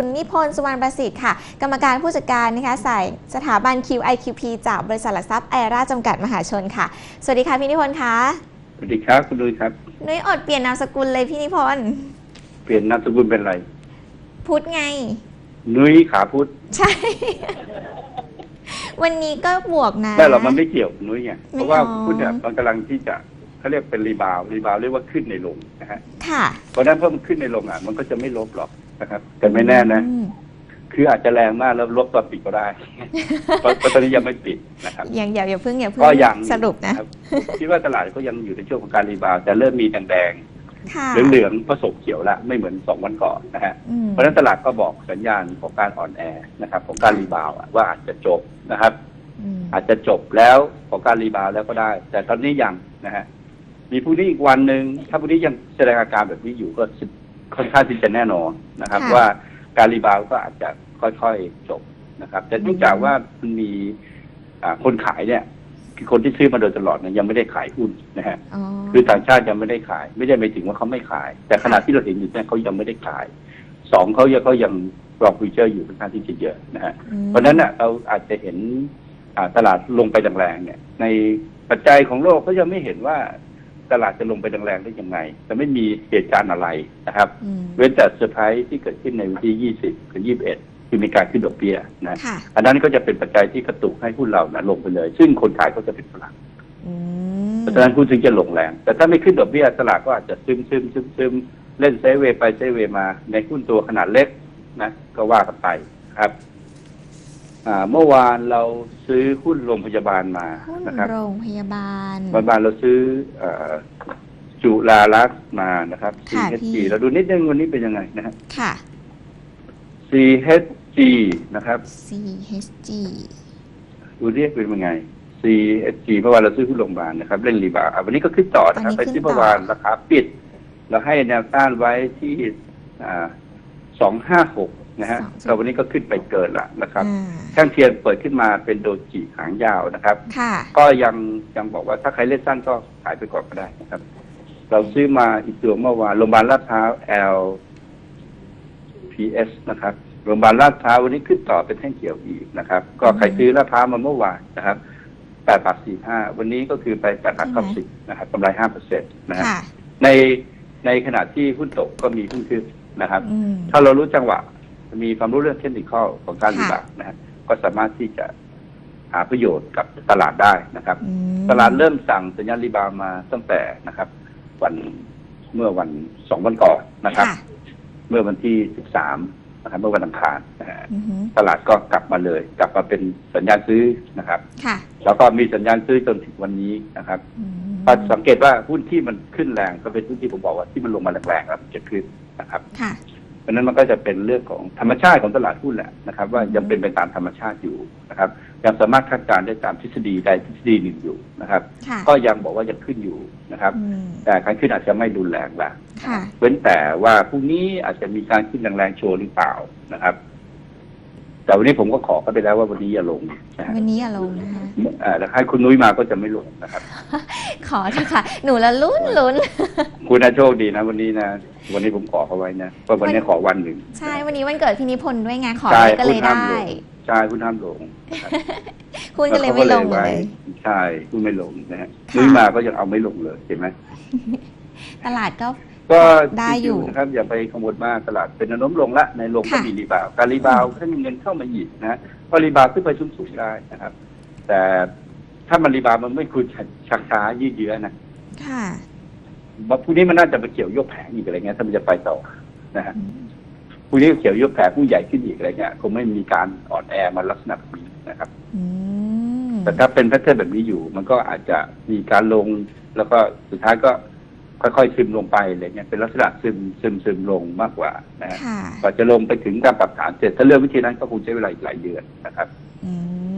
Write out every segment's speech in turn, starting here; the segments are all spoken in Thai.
คุณนิพนธ์สุวรรณประสิทธิ์ค่ะ กรรมการผู้จัดการนะคะสายสถาบัน QIQP จากบริษัทหลักทรัพย์ไอราจำกัดมหาชนค่ะ สวัสดีค่ะพี่นิพนธ์คะสวัสดีครับคุณดุยครับนุ้ยอดเปลี่ยนนามสกุลเลยพี่นิพนธ์เปลี่ยนนามสกุลเป็นอะไร พุธไง นุ้ยขาพุทธใช่ วันนี้ก็บวกนะแต่เรามันไม่เกี่ยวกับนุ้ยไงไม่เพราะว่าอ๋อพุทธเนี่ยมันกำลังที่จะ เขาเรียกเป็นรีบาวด์รีบาวด์เรียกว่าขึ้นในลงนะฮะค่ะ เพราะฉะนั้นเพิ่มนขึ้นในลงอะมันก็จะไม่ลบหรอกนะครับ แต่ไม่แน่นะ อืมคืออาจจะแรงมากแล้วลบตอนปิดก็ได้ เพราะเพราะตอนนี้ยังไม่ปิดนะครับ ยังอย่าอย่าเพิ่งอย่าเพิ่งก็ยังสรุปนะครับคิดว่าตลาดก็ยังอยู่ในช่วงของการรีบาวด์แต่เริ่มมีแดงค่ะๆเหลืองๆผสมเขียวละไม่เหมือนสองวันก่อนนะฮะอืมเพราะฉะนั้นตลาดก็บอกสัญญาณของการอ่อนแอนะครับ ของการรีบาวด์อะว่าอาจจะจบนะครับ อืมอาจจะจบแล้วของการรีบาวด์แล้วก็ได้ แต่ตอนนี้ยังนะฮะ มีพรุ่งนี้อีกวันหนึ่งถ้าพรุ่งนี้ยังแสดงอาการแบบนี้อยู่ก็ค่อนข้างที่จะแน่นอนนะครับ ค่ะว่าการรีบาวด์ก็อาจจะค่อยๆจบนะครับ แต่เนื่องจากว่ามันมีอ่าคนขายเนี่ย คือคนที่ซื้อมาโดยตลอดเนี่ยยังไม่ได้ขายหุ้นนะฮะอ๋อคือต่างชาติยังไม่ได้ขาย ไม่ได้หมายถึงว่าเขาไม่ขาย แต่ขณะที่เราเห็นอยู่เนี่ยเขายังไม่ได้ขายสองเขายังเขายังรอฟิวเจอร์อยู่ค่อนข้างที่จะเยอะนะฮะอืมเพราะฉะนั้นน่ะเราอาจจะเห็นอ่าตลาดลงไปแรงๆเนี่ย ในปัจจัยของโลกก็ยังไม่เห็นว่า ตลาดจะลงไปแรงๆได้ยังไงแต่ไม่มีเหตุการณ์อะไรนะครับอืมเว้นแต่เซอร์ไพรส์ที่เกิดขึ้นในวันที่ 20กับ21 คือมีการขึ้นดอกเบี้ยนะค่ะอันนั้นก็จะเป็นปัจจัยที่กระตุกให้หุ้นเรานะลงไปเลย ซึ่งคนขายก็จะเป็นฝรั่งอืมเพราะฉะนั้นหุ้นถึงจะลงแรง แต่ถ้าไม่ขึ้นดอกเบี้ยตลาดก็อาจจะซึมซึมซึมซึมเล่นไซด์เวย์ไปไซด์เวย์มา ในหุ้นตัวขนาดเล็กนะ ก็ว่ากันไปครับ อ่าเมื่อวานเราซื้อหุ้นโรงพยาบาลมาหุ้นนะครับโรงพยาบาลเมื่อวานเราซื้อเอ่อจุฬาลักษณ์มานะครับ ค่ะ CHG พี่เราดูนิดนึงวันนี้เป็นยังไงนะฮะ ค่ะ CHG นะครับ CHG ดูเรียกเป็นยังไง CSG เมื่อวานเราซื้อหุ้นโรงพยาบาลนะครับ เล่นรีบาวด์อะวันนี้ก็ขึ้นต่อนะครับวันไปนี้ที่ขึ้นต่อเมื่อวานราคาปิด เราให้แนวต้านไว้ที่สองห้าหก นะฮะแต่วันนี้ก็ขึ้นไปเกินละนะครับอ่าแท่งเทียนเปิดขึ้นมาเป็นโดจิหางยาวนะครับค่ะก็ยังยังบอกว่าถ้าใครเล่นสั้นก็ขายไปก่อนก็ได้นะครับ เราซื้อมาอีกตัวเมื่อวานโรงพยาบาลลาดพร้าว LPS นะครับโรงพยาบาลลาดพร้าววันนี้ขึ้นต่อเป็นแท่งเขียวอีกนะครับ ก็ใครซื้อลาดพร้าวมาเมื่อวานนะครับแปดบาทสี่ห้าวันนี้ก็คือไปแปดบาทเก้าสิบนะครับกำไรห้าเปอร์เซ็นต์นะฮะค่ะในในขณะที่หุ้นตกก็มีหุ้นขึ้นนะครับอืมถ้าเรารู้จังหวะ มีความรู้เรื่องเทคนิคของการค่ะรีบาวด์นะฮะก็สามารถที่จะหาประโยชน์กับตลาดได้นะครับอืมตลาดเริ่มสั่งสัญญาณรีบาวด์มาตั้งแต่นะครับ วันเมื่อวันสองวันก่อนนะครับค่ะเมื่อวันที่สิบสามนะครับเมื่อวันอังคารนะฮะอือหือตลาดก็กลับมาเลย กลับมาเป็นสัญญาณซื้อนะครับค่ะแล้วก็มีสัญญาณซื้อจนถึงวันนี้นะครับอืมก็สังเกตว่าหุ้นที่มันขึ้นแรงก็เป็นหุ้นที่ผมบอกว่าที่มันลงมาแรงๆแล้วมันจะขึ้นนะครับค่ะเพ ราะฉะนั้นมันก็จะเป็นเรื่องของธรรมชาติของตลาดหุ้นแหละนะครับ ว่ายังเป็นไปตามธรรมชาติอยู่นะครับยังสามารถคาดการณ์ได้ตามทฤษฎีใดทฤษฎีหนึ่งอยู่นะครับ ค่ะก็ยังบอกว่ายังขึ้นอยู่นะครับ อืมแต่การขึ้นอาจจะไม่รุนแรงละค่ะ เว้นแต่ว่าพรุ่งนี้อาจจะมีการขึ้นแรงๆโชว์หรือเปล่านะครับ แต่วันนี้ผมก็ขอเขาไปแล้วว่าวันนี้อย่าลงนะฮะวันนี้อย่าลงนะคะ เอ่อแล้วให้คุณนุ้ยมาก็จะไม่ลงนะครับ ขอเถอะค่ะ หนูละลุ้นลุ้น คุณน่าโชคดีนะ วันนี้นะ วันนี้ผมขอเขาไว้นะว่าวันนี้ขอวันหนึ่งใช่ วันนี้วันเกิดพี่นิพนธ์ด้วยไงขอใช่อะไรก็เลหุ้นยห้ามได้ ลงใช่หุ้นห้ามลงนะครับคุณก็เลยไม่ลงเลยใช่หุ้นไม่ลงนะฮะค่ะ นุ้ยมาก็ยังเอาไม่ลงเลยเห็นไหมตลาดก็ ก็ได้อยู่นะครับ อย่าไปขโมยมากตลาดเป็นแนวโน้มลงละในลงก็ค่ะมีรีบาวด์การรีบาวด์ถ้ามีเงินเข้ามาอีกนะก็รีบาวด์ขึ้นไปสูงสูงๆได้นะครับ แต่ถ้ามันรีบาวด์มันไม่ควรช้าช้าๆยืดเยื้อนะค่ะว่าพรุ่งนี้มันน่าจะไปเกี่ยวยกแผงอีกอะไรเงี้ยถ้ามันจะไปต่อนะฮะอืมพรุ่งนี้เกี่ยวยกแผงผู้ใหญ่ขึ้นอีกอะไรเงี้ยคงไม่มีการอ่อนแอมาลักษณะแบบนี้นะครับอืมแต่ถ้าเป็นแพทเทิร์นแบบนี้อยู่ มันก็อาจจะมีการลงแล้วก็สุดท้ายก็ ค่อยๆซึมลงไปอะไรเงี้ยเป็นลักษณะซึมซึมซึมลงมากกว่านะฮะค่ะกว่าจะลงไปถึงการปรับฐานเสร็จถ้าเลือกวิธีนั้นก็คงใช้เวลาอีกหลายเดือนนะครับอื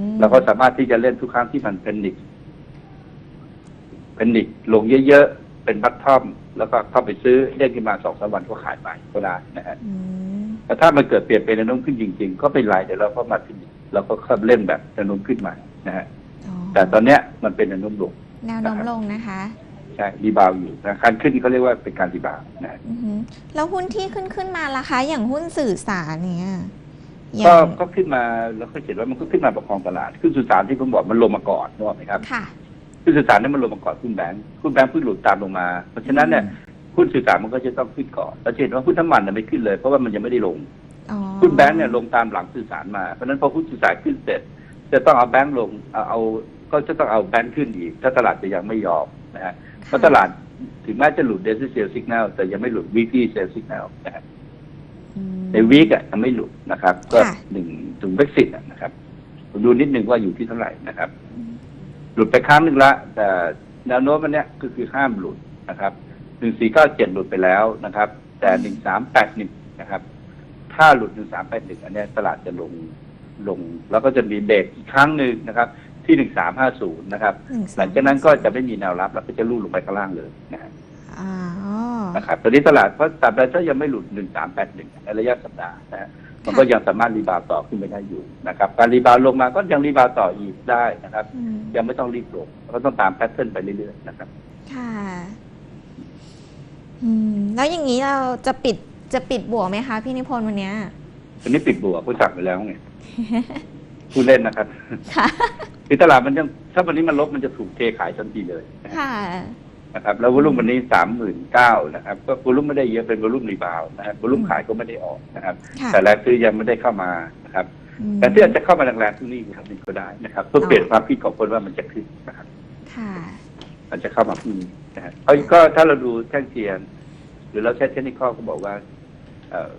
มแล้วก็สามารถที่จะเล่นทุกครั้งที่มันเป็นนิกเป็นนิกลงเยอะๆเป็นบัตทอมแล้วก็เข้าไปซื้อเล่นขึ้นมาสองสามวันก็ขายไปก็ได้นะฮะอืมแต่ถ้ามันเกิดเปลี่ยนเป็นแนวโน้มขึ้นจริง ๆ ก็เป็นไรเดี๋ยวเราก็มาที่นี่เราก็เข้าเล่นแบบแนวโน้มขึ้นใหม่นะฮะอ๋อแต่ตอนเนี้ยมันเป็นแนวโน้มลง แนวโน้มลงนะคะ ใช่รีบาวอยู่นะการขึ้นเขาเรียกว่าเป็นการรีบาวนะ อือหือแล้วหุ้นที่ขึ้นขึ้นมาล่ะคะ อย่างหุ้นสื่อสารเนี่ยอก็ย่างก็ขึ้นมาแล้วก็เห็นว่ามันก็ขึ้นมาประคองตลาด ขึ้นสื่อสารที่ผมบอกมันลงมาก่อนนึกออกไหมครับค่ะหุ้นสื่อสารเนี่ยมันลงมาก่อนหุ้นแบงก์หุ้นแบงก์เพิ่งหลุดตามลงมา เพราะฉะนั้นเนี่ยหุ้นสื่อสารมันก็จะต้องขึ้นก่อนเราจะเห็นว่าหุ้นน้ำมันเนี่ยไม่ขึ้นเลยเพราะว่ามันยังไม่ได้ลง อ๋อหุ้นแบงก์เนี่ยลงตามหลังสื่อสารมา เพราะฉะนั้นพอหุ้นสื่อสารขึ้นเสร็จ จะต้องเอาแบงก์ลงเอาเอาก็จะต้องเอาแบงก์ขึ้นอีก ถ้าตลาดจะยังไม่ยอม นะฮะเพราะตลาดถึงแม้จะหลุดเดซิเซลสิกแนลแต่ยังไม่หลุดวีคีเซลสิกแนลนะฮะอืมในวีกอะยังไม่หลุดนะครับ ก็ค่ะหนึ่งถึงเบรกซิตนะครับผมดูนิดนึงว่าอยู่ที่เท่าไหร่นะครับ หลุดไปครั้งหนึ่งละ แต่แนวโน้มมันเนี้ยก็คือห้ามหลุดนะครับหนึ่งสี่เก้าเจ็ดหลุดไปแล้วนะครับ แต่หนึ่งสามแปดหนึ่งนะครับ ถ้าหลุดหนึ่งสามแปดหนึ่งอันเนี้ยตลาดจะลงลง แล้วก็จะมีเบรกอีกครั้งหนึ่งนะครับ ที่หนึ่งสามห้าศูนย์นะครับนึ่สมหลังจากนั้นก็จะไม่มีแนวรับแล้วก็จะลู่ลงไปข้างล่างเลยนะฮะอ๋อนะครับตอนนี้ตลาดเพราะตราบใดถ้ายังไม่หลุดหนึ่งสามแปดหนึ่งในระยะสัปดาห์นะฮะมันก็ยังสามารถรีบาวด์ต่อขึ้นไปได้อยู่นะครับ การรีบาวด์ลงมาก็ยังรีบาวด์ต่ออีกได้นะครับอืมยังไม่ต้องรีบลงก็ต้องตามแพทเทิร์นไปเรื่อยๆนะครับ ค่ะอืมแล้วอย่างนี้เราจะปิดจะปิดบวกไหมคะ พี่นิพนธ์วันเนี้ยตอนนี้ปิดบวกผู้สั่งไปแล้วไง ผู้เล่นนะครับค่ะ คือตลาดมันยังถ้าวันนี้มันลบมันจะถูกเทขายทันทีเลยนะฮะค่ะ นะครับ แล้ววอลุ่มวันนี้สามหมื่นเก้านะครับ ก็วอลุ่มไม่ได้เยอะเป็นวอลุ่มรีบาวด์นะครับวอลุ่มขายก็ไม่ได้ออกนะครับ ค่ะ แต่แรงซื้อยังไม่ได้เข้ามานะครับ อืมแต่ที่อาจจะเข้ามาแรงๆพรุ่งนี้ครับนี่ก็ได้นะครับเพื่อเปลี่ยนความคิดของคนว่ามันจะขึ้นนะครับค่ะ อาจจะเข้ามาพรุ่งนี้นะฮะเอาก็ถ้าเราดูแท่งเทียน หรือเราใช้เทคนิคก็บอกว่าเออ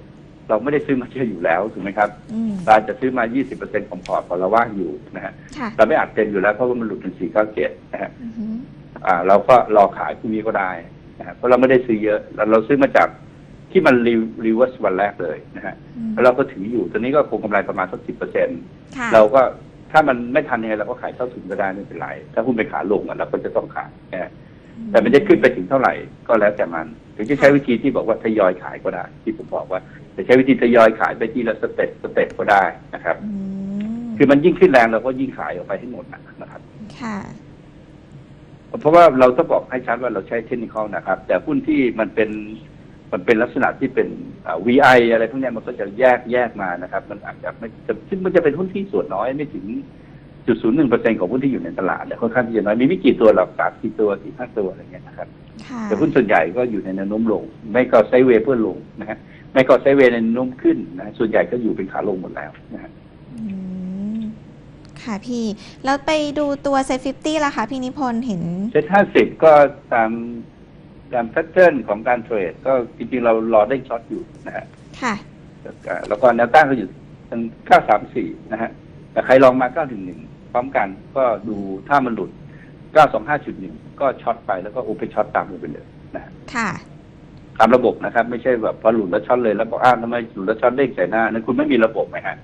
เราไม่ได้ซื้อมาเยอะอยู่แล้วถูกไหมครับอืม เราอาจจะซื้อมา 20%ของพอร์ตพอเราว่างอยู่นะฮะค่ะเราไม่อัดเต็มอยู่แล้วเพราะว่ามันหลุดเป็น497นะฮะอือหืออ่า เราก็รอขายพรุ่งนี้ก็ได้นะฮะเพราะเราไม่ได้ซื้อเยอะเราเราซื้อมาจากที่มันรีรีเวิร์สวันแรกเลยนะฮะอืมแล้วเราก็ถืออยู่ตอนนี้ก็คงกำไรประมาณสักสิบเปอร์เซ็นต์ ค่ะเราก็ถ้ามันไม่ทันยังไงเราก็ขายเท่าทุนก็ได้ไม่เป็นไร ถ้าหุ้นเป็นขาลงอะเราก็จะต้องขายนะฮะแต่มันจะขึ้นไปถึงเท่าไหร่ก็แล้วแต่มัน ถึงจะใช้วิธีที่บอกว่าทยอยขายก็ได้ ที่ผมบอกว่า จะใช้วิธีทยอยขายไปทีละสเต็ปสเต็ปก็ได้นะครับ อืมคือมันยิ่งขึ้นแรงเราก็ยิ่งขายออกไปให้หมดนะครับ ค่ะ เพราะว่าเราต้องบอกให้ชัดว่าเราใช้เทคนิคนะครับ แต่หุ้นที่มันเป็นมันเป็นลักษณะที่เป็นอ่า VI อะไรพวกเนี้ยมันก็จะแยกแยกมานะครับ มันอาจจะไม่จะซึ่งมันจะเป็นหุ้นที่ส่วนน้อยไม่ถึงจุดศูนย์หนึ่งเปอร์เซ็นของหุ้นที่อยู่ในตลาดเนี่ยค่อนข้างที่จะน้อยมีไม่กี่ตัวหรอกสามสี่ตัวสี่ห้าตัวอะไรเงี้ยนะครับ ค่ะแต่หุ้นส่วนใหญ่ก็อยู่ในแนวโน้มลง ไม่ก็ไซด์เวย์เพื่อลงนะฮะ ไม่ก็ไซด์เวย์ในแนวโน้มขึ้นนะส่วนใหญ่ก็อยู่เป็นขาลงหมดแล้วนะฮะอืมค่ะพี่ แล้วไปดูตัวเซฟิตี้ล่ะคะพี่นิพนธ์เห็น เซ็ตห้าสิบก็ตามตามแพทเทิร์นของการเทรดก็จริงๆเรารอได้ช็อตอยู่นะฮะค่ะ แล้วก็แนวต้านก็อยู่ทาง934นะฮะแต่ใครลองมา911พร้อมกันก็ดูถ้ามันหลุด925.1ก็ช็อตไปแล้วก็โอเปช็อตตามลงไปเลยนะฮะ ค่ะ ตามระบบนะครับ ไม่ใช่แบบพอหลุดแล้วช็อตเลยแล้วบอกอ้าวทำไมหลุดแล้วช็อตเลขใส่หน้านั่นคุณไม่มีระบบไหมฮะ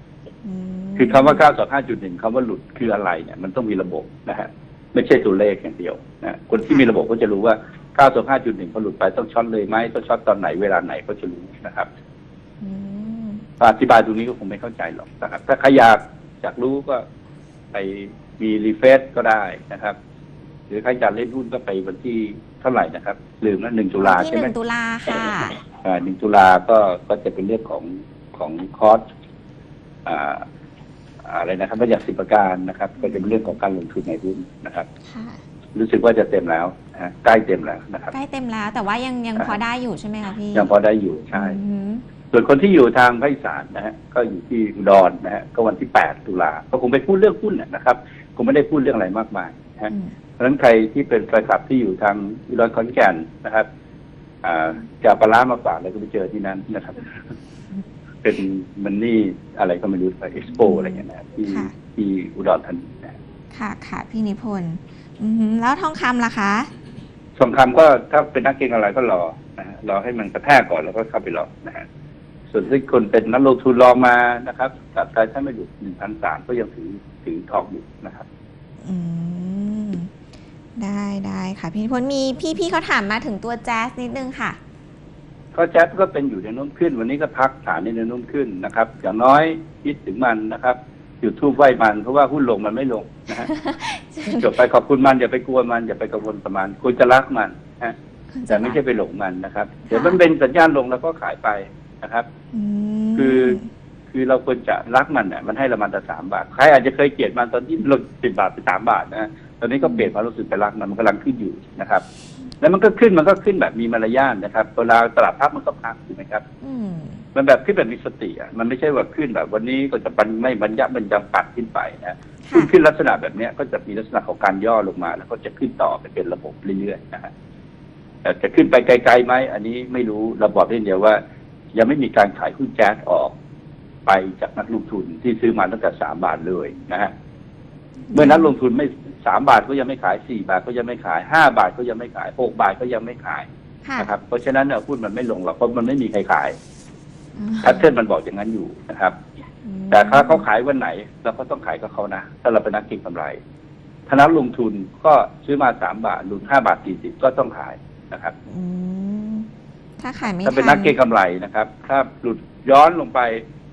อืมคือคำว่า925.1คำว่าหลุดคืออะไรเนี่ยมันต้องมีระบบนะฮะไม่ใช่ตัวเลขอย่างเดียวนะคนที่มีระบบก็จะรู้ว่า925.1พอหลุดไปต้องช็อตเลยไหมต้องช็อตตอนไหนเวลาไหนก็จะรู้นะครับอืมอธิบายตรงนี้ก็คงไม่เข้าใจหรอกนะครับ ถ้าใครอยากอยากรู้ก็ไปมีรีเฟซก็ได้นะครับ หรือใครอยากเล่นหุ้นก็ไปวันที่ เท่าไหร่นะครับ ลืมนะหนึ่งตุลาที่ใช่หไหมนึ่งตุลาค่ะ อ่าหนึ่งตุลาก็ก็จะเป็นเรื่องของของคอร์สอ่าอะไรนะครับไม่อยากสิบประการนะครับ ก็จะเป็นเรื่องของการลงทุนในหุ้นนะครับ ค่ะ รู้สึกว่าจะเต็มแล้วนะฮะใกล้เต็มแล้วนะครับ ใกล้เต็มแล้ว แต่ว่ายังยังพอได้อยู่ใช่ไหมคะพี่ยังพอได้อยู่ใช่ อืมส่วนคนที่อยู่ทางภาคอีสานนะฮะก็อยู่ที่อุดรนะฮะก็วันที่แปดตุลาก็คงไปพูดเรื่องหุ้นนะนะครับคงไม่ได้พูดเรื่องอะไรมากมายนะฮะอืม เพราะฉะนั้นใครที่เป็นแฟนคลับที่อยู่ทางอุดรขอนแก่นนะครับอ่าจะเอาปลาร้ามาฝากแล้วก็ไปเจอที่นั้นนะครับ เป็นมันนี่อะไรก็ไม่รู้ไปเอ็กซ์โปอะไรเงี้ยนะที่ที่อุดรธานีนะค่ะค่ะพี่นิพนธ์อือหือแล้วทองคำล่ะคะสงครามก็ถ้าเป็นนักเก็งอะไรก็รอนะฮะรอให้มันกระแทกก่อนแล้วก็เข้าไปรอนะฮะส่วนที่คนเป็นนักลงทุนรอมานะครับตัดใจถ้าไม่หยุดหนึ่งพันสามก็ยังถือถือทองอยู่นะครับ อืม ได้ได้ค่ะพี่นิพนธ์มีพี่พี่เขาถามมาถึงตัวแจ๊สนิดนึงค่ะ ก็แจ๊สก็เป็นอยู่ในโน้มขึ้น วันนี้ก็พักฐานในแนวโน้มขึ้นนะครับ อย่างน้อยคิดถึงมันนะครับจุดทูบไหว้มันเพราะว่าหุ้นลงมันไม่ลงนะฮะจบไปขอบคุณมันอย่าไปกลัวมันอย่าไปกังวลกับมันควรจะรักมันฮะแต่ไม่ใช่ไปหลงมันนะครับ เดี๋ยวมันเป็นสัญญาณลงแล้วก็ขายไปนะครับมคือคือเราควรจะรักมันเนี่ยมันให้เรามันแต่สามบาทใครอาจจะเคยเกลียดมันตอนที่ลงสิบบาทเป็นสามบาทนะ ตอนนี้ก็เปลี่ยนความรู้สึกไปรักมันมันกำลังขึ้นอยู่นะครับ แล้วมันก็ขึ้นมันก็ขึ้นแบบมีมารยาทนะครับ เวลาตลาดภาพมันก็พักถูกไหมครับ อืมมันแบบขึ้นแบบมีสติอะมันไม่ใช่ว่าขึ้นแบบ วันนี้ก็จะบรรไม่บรรยะบรรยังปัดขึ้นไปนะค่ะขึ้นขึ้นลักษณะแบบเนี้ยก็จะมีลักษณะของการย่อลงมา แล้วก็จะขึ้นต่อไปเป็นระบบเรื่อยๆนะฮะแต่จะขึ้นไปไกลๆไหมอันนี้ไม่รู้เราบอกได้เดียวว่า ยังไม่มีการขายหุ้นแจ๊สออกไปจากนักลงทุนที่ซื้อมาตั้งแต่สามบาทเลยนะฮะเมื่อนักลงทุนไม่ สามบาทก็ยังไม่ขายสี่บาทก็ยังไม่ขายห้าบาทก็ยังไม่ขายหกบาทก็ยังไม่ขายค่ะนะครับ เพราะฉะนั้นเนี่ยหุ้นมันไม่ลงหรอกเพราะมันไม่มีใครขายอืมแพทเทิร์นมันบอกอย่างนั้นอยู่นะครับอืมแต่ถ้าเขาขายวันไหนเราก็ต้องขายกับเขานะถ้าเราเป็นนักเก็งกำไรถ้านักลงทุนก็ซื้อมาสามบาทหลุดห้าบาทสี่สิบก็ต้องขายนะครับ อืมถ้าขายไม่ถ้าเป็นทันักเก็งกำไรนะครับ ถ้าหลุดย้อนลงไป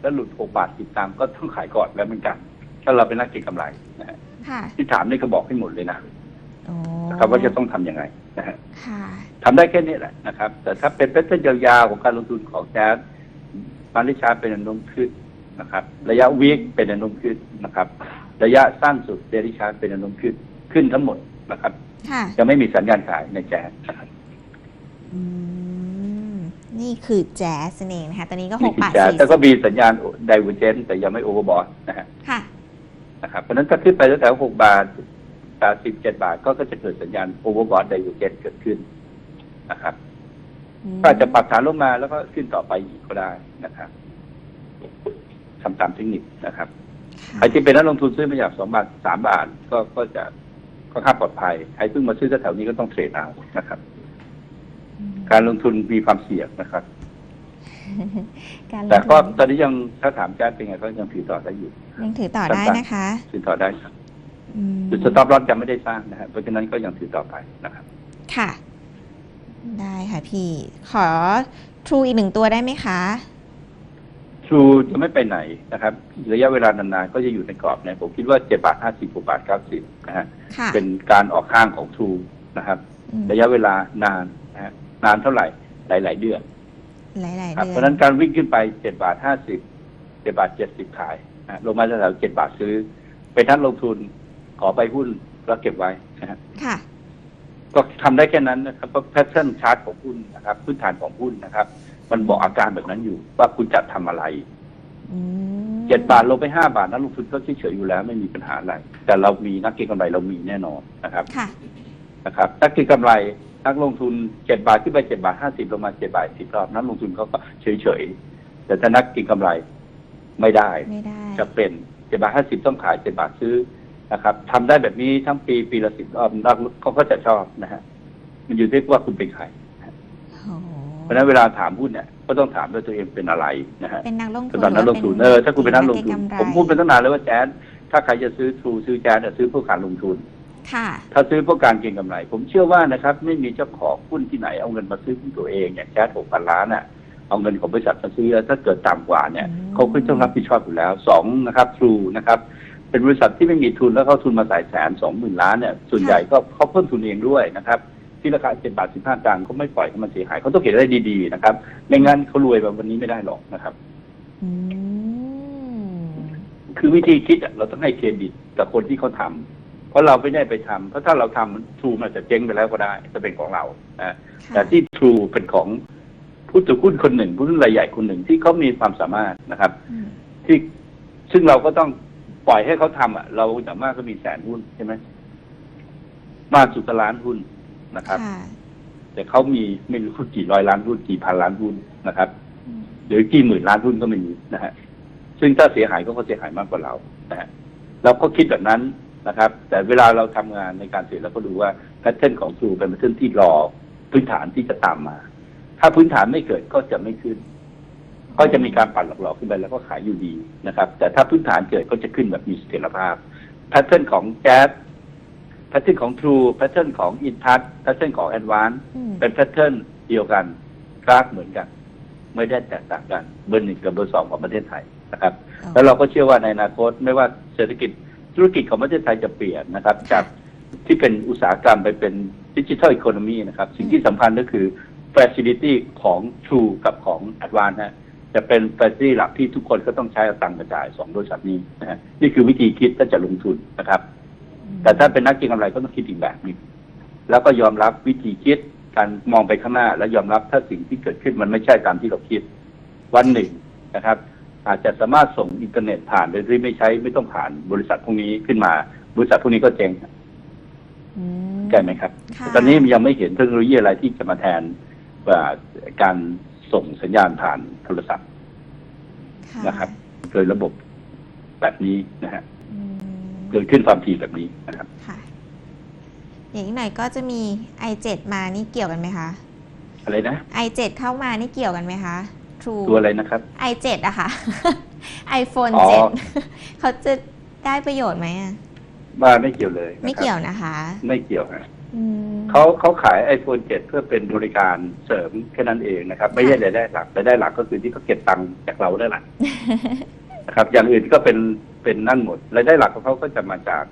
แล้วหลุดหกบาทสิบตามก็ต้องขายก่อนแล้วเหมือนกัน ถ้าเราเป็นนักเก็งกำไรนะฮะ ค่ะที่ถามนี่ก็บอกให้หมดเลยนะโอ้นะครับว่าจะต้องทำยังไงนะฮะค่ะ ทำได้แค่นี้แหละนะครับ แต่ถ้าเป็นแพทเทิร์นยาวๆของการลงทุนของแจ๊สมาริชาร์ดเป็นแนวโน้มขึ้นนะครับ ระยะวีคเป็นแนวโน้มขึ้นนะครับ ระยะสั้นสุดเดลิชาร์ดเป็นแนวโน้มขึ้นขึ้นทั้งหมดนะครับ ค่ะ จะไม่มีสัญญาณขายในแจ๊สนะครับ อืม นี่คือแจ๊สนั่นเองนะคะ ตอนนี้ก็หนี่กคือบาทแจ๊สสี่แต่ก็สิบมีสัญญาณไดเวอร์เจนแต่ยังไม่โอเวอร์บอทนะฮะ ค่ะ นะครับเพราะฉะนั้นถ้าขึ้นไปตั้งแต่หกบาทแปดสิบเจ็ดบาท ก็ก็จะเกิดสัญญาณโอเวอร์บอทไดเวอร์เจนเกิดขึ้นนะครับอืมก็อาจจะปรับฐานลงมาแล้วก็ขึ้นต่อไปอีกก็ได้นะครับทำตามเทคนิคนะครับใครที่เป็นนักลงทุนซื้อมาจากสองบาทสามบาทก็ก็จะค่อนข้างปลอดภัยใครเพิ่งมาซื้อแถวๆนี้ก็ต้องเทรดเอานะครับอืมการลงทุนมีความเสี่ยงนะครับ การลงแต่ก็ทุนตอนนี้ยังถ้าถามแจ๊สเป็นไงก็ยังถือต่อได้อยู่ยังถือต่อได้นะคะถือต่อได้ครับอืมจุดสต็อปลอสจะไม่ได้สร้างนะครับเพราะฉะนั้นก็ยังถือต่อไปนะครับ ค่ะ ได้ค่ะพี่ ขอ True อีกหนึ่งตัวได้ไหมคะ ทรูจะไม่ไปไหนนะครับระยะเวลานานๆก็จะอยู่ในกรอบเนี่ยผมคิดว่าเจ็ดบาทห้าสิบหกบาทเก้าสิบนะฮะค่ะเป็นการออกข้างของทรูนะครับ อืมระยะเวลานานนะฮะนานเท่าไหร่หลาย ๆ เดือน หลายๆครับเดือนเพราะฉะนั้นการวิ่งขึ้นไปเจ็ดบาทห้าสิบเจ็ดบาทเจ็ดสิบขายนะลงมาแถวเจ็ดบาทซื้อ ไปท่านลงทุนขอไปหุ้นแล้วเก็บไว้นะฮะค่ะก็ทำได้แค่นั้นนะครับเพราะแพทเทิร์นชาร์ตของหุ้นนะครับ พื้นฐานของหุ้นนะครับ มันบอกอาการแบบนั้นอยู่ ว่าคุณจะทำอะไรอืมเจ็ดบาทลงไปห้าบาทนักลงทุนก็เฉยๆอยู่แล้ว ไม่มีปัญหาอะไร แต่เรามีนักเก็งกำไรเรามีแน่นอนนะครับค่ะนะครับนักเก็งกำไร นักลงทุนเจ็ดบาทขึ้นไปเจ็ดบาทห้าสิบลงมาเจ็ดบาทสิบรอบนักลงทุนเขาก็เฉยๆแต่ถ้านักเก็งกำไรไม่ได้ไม่ได้จะเป็นเจ็ดบาทห้าสิบต้องขายเจ็ดบาทซื้อนะครับทำได้แบบนี้ทั้งปีปีละสิบรอบนักเขาก็จะชอบนะฮะมันอยู่ที่ว่าคุณเป็นใครโอ้โหเพราะฉะนั้นเวลาถามหุ้นเนี่ยก็ต้องถามด้วยตัวเองเป็นอะไรนะฮะเป็นนักลงทุนสำหรับนักลงทุนหเอรืออถ้าคุณเป็นนักลงทุนเก็กำไรผมพูดเป็นตั้งนานแล้วว่าแจ๊สถ้าใครจะซื้อทรูซื้อแจ๊สเนี่ยซื้อเพื่อการลงทุน ค่ะ ถ้าซื้อเพื่อการเก็งกำไร ผมเชื่อว่านะครับ ไม่มีเจ้าของหุ้นที่ไหนเอาเงินมาซื้อหุ้นตัวเองอย่างแจ๊สหกพันล้านอะเอาเงินของบริษัทมาซื้อแล้วถ้าเกิดต่ำกว่าเนี่ยอืมเขาก็ต้องรับผิดชอบอยู่แล้วสองนะครับทรูนะครับ เป็นบริษัทที่ไม่มีทุนแล้วเขาทุนมาสายแสนสองหมื่นล้านเนี่ยส่วนใหญ่ก็เขาเพิ่มทุนเองด้วยนะครับที่ราคาเจ็ดบาทสิบห้าตังค์เขาไม่ปล่อยให้มันเสียหายเขาต้องเก็บได้ดีๆนะครับไม่งั้นเขารวยแบบวันนี้ไม่ได้หรอกนะครับอืมคือวิธีคิดอะเราต้องให้เครดิตกับคนที่เขาทำ เพราะเราไม่ได้ไปทำเพราะถ้าเราทำทรูมันอาจจะเจ๊งไปแล้วก็ได้ จะเป็นของเรานะค่ะแต่ที่ทรูเป็นของผู้ถือหุ้นคนหนึ่ง ผู้ถือรายใหญ่คนหนึ่งที่เขามีความสามารถนะครับอืมที่ซึ่งเราก็ต้องปล่อยให้เขาทำอะ เราสามารถก็มีแสนหุ้นใช่ไหมมากสุดก็ล้านหุ้นนะครับค่ะแต่เขามีไม่รู้กี่ร้อยล้านหุ้นกี่พันล้านหุ้นนะครับอืมหรือกี่หมื่นล้านหุ้นก็ไม่มีนะฮะซึ่งถ้าเสียหายก็เขาเสียหายมากกว่าเรานะฮะเราก็คิดแบบนั้น นะครับ แต่เวลาเราทำงานในการเสียเราก็ดูว่าแพทเทิร์นของทรูเป็นแพทเทิร์นที่รอพื้นฐานที่จะตามมา ถ้าพื้นฐานไม่เกิดก็จะไม่ขึ้น ก็จะมีการปั่นหลอกๆขึ้นไปแล้วก็ขายอยู่ดีนะครับ แต่ถ้าพื้นฐานเกิดก็จะขึ้นแบบมีเสถียรภาพแพทเทิร์นของแก๊สแพทเทิร์นของทรูแพทเทิร์นของอินทัชแพทเทิร์นของแอดวานอืมเป็นแพทเทิร์นเดียวกันกราฟเหมือนกัน ไม่ได้แตกต่างกันเบอร์หนึ่งกับเบอร์สองของประเทศไทยนะครับ แล้วเราก็เชื่อว่าในอนาคตไม่ว่าเศรษฐกิจ ธุรกิจของประเทศไทยจะเปลี่ยนนะครับ จากที่เป็นอุตสาหกรรมไปเป็นดิจิทัลอีโคโนมีนะครับ สิ่งที่สำคัญก็คือ Facility ของ True กับของ Advance นะจะเป็น Facility หลักที่ทุกคนก็ต้องใช้เอาตังค์มาจ่ายสองบริษัทนี้นะฮะนี่คือวิธีคิดถ้าจะลงทุนนะครับ แต่ถ้าเป็นนักเก็งกำไรก็ต้องคิดอีกแบบหนึงแล้วก็ยอมรับวิธีคิดการมองไปข้างหน้า และยอมรับถ้าสิ่งที่เกิดขึ้นมันไม่ใช่ตามที่เราคิดวันหนึ่งนะครับ อาจจะสามารถส่งอินเทอร์เน็ตผ่านโดยที่ไม่ใช้ไม่ต้องผ่านบริษัทพวกนี้ขึ้นมา บริษัทพวกนี้ก็เจ๊งอืม ใช่ไหมครับค่ะ ตอนนี้ยังไม่เห็นเทคโนโลยีอะไรที่จะมาแทนว่าการส่งสัญญาณผ่านโทรศัพท์ค่ะนะครับ โดยระบบแบบนี้นะฮะอืมเกิดขึ้นความถี่แบบนี้นะครับ ค่ะเดี๋ยวอีกหน่อยก็จะมี i7 มานี่เกี่ยวกันไหมคะ อะไรนะ i7 เข้ามานี่เกี่ยวกันไหมคะ True ตัวอะไรนะครับ i7 อะค่ะ iPhone อ๋อ 7 เขาจะได้ประโยชน์ไหมอะบ้านไม่เกี่ยวเลยนะครับไม่เกี่ยวนะคะไม่เกี่ยวฮะอืม เขาเขาขาย iPhone 7 เพื่อเป็นบริการเสริมแค่นั้นเองนะครับ ไม่ใช่รายได้หลักรายได้หลักก็คือที่เขาเก็บตังค์จากเราได้หลักนะครับ อย่างอื่นก็เป็นเป็นนั่นหมดรายได้หลักของเขาก็จะมาจาก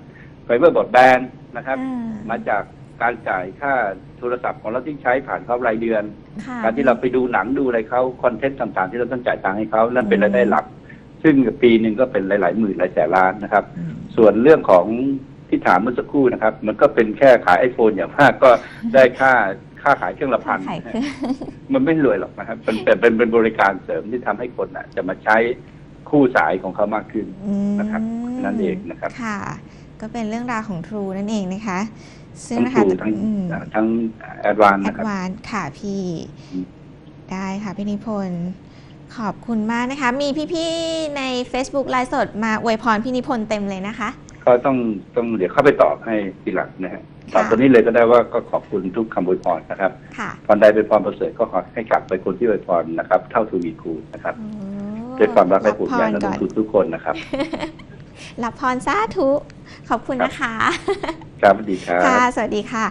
ไฟเบอร์บอดแบนนะครับ อ่ามาจาก การจ่ายค่าโทรศัพท์ของเราที่ใช้ผ่านเขารายเดือน ค่ะ การที่เราไปดูหนังดูอะไรเขาคอนเทนต์ต่างๆ ที่เราต้องจ่ายตังค์ให้เขานั่นเป็นอืมรายได้หลัก ซึ่งปีหนึ่งก็เป็นหลายๆหมื่นหลายแสนล้านนะครับ อืม ส่วนเรื่องของที่ถามเมื่อสักครู่นะครับ มันก็เป็นแค่ขายไอโฟนอย่างมากก็ได้ค่าค่าขายเครื่องละพัน ขายนะเครื่องมันไม่รวยหรอกนะครับเป็นเป็นเป็นเป็นบริการเสริมที่ทำให้คนน่ะ จะมาใช้คู่สายของเขามากขึ้นอืมนะครับนั่นเองนะครับ ค่ะ ก็เป็นเรื่องราวของ True นั่นเองนะคะ ซึ่งทั้งนะคคะรูทั้งอืม ทั้งแอดวานแอนะดครับ วานค่ะพี่ อืม ได้ค่ะพี่นิพนธ์ขอบคุณมากนะคะ มีพี่ๆใน Facebook ไลฟ์สดมาอวยพรพี่นิพนธ์เต็มเลยนะคะ ก็ต้องต้องเดี๋ยวเข้าไปตอบให้ทีหลังนะฮะค่ะ ตอบตัวนี้เลยก็ได้ว่าก็ขอบคุณทุกคำอวยพรนะครับค่ะพรใดเป็นพรประเสริฐก็ขอให้กลับไปคนที่อวยพรนะครับ เท่าทวีคูณนะครับโอ้ด้วยความรักและผูกพใยรและลก่งอน ทุนทุกคนนะครับ รับพรสาธุ ขอบคุณนะคะ ครับสวัสดีครับ ค่ะ สวัสดีค่ะ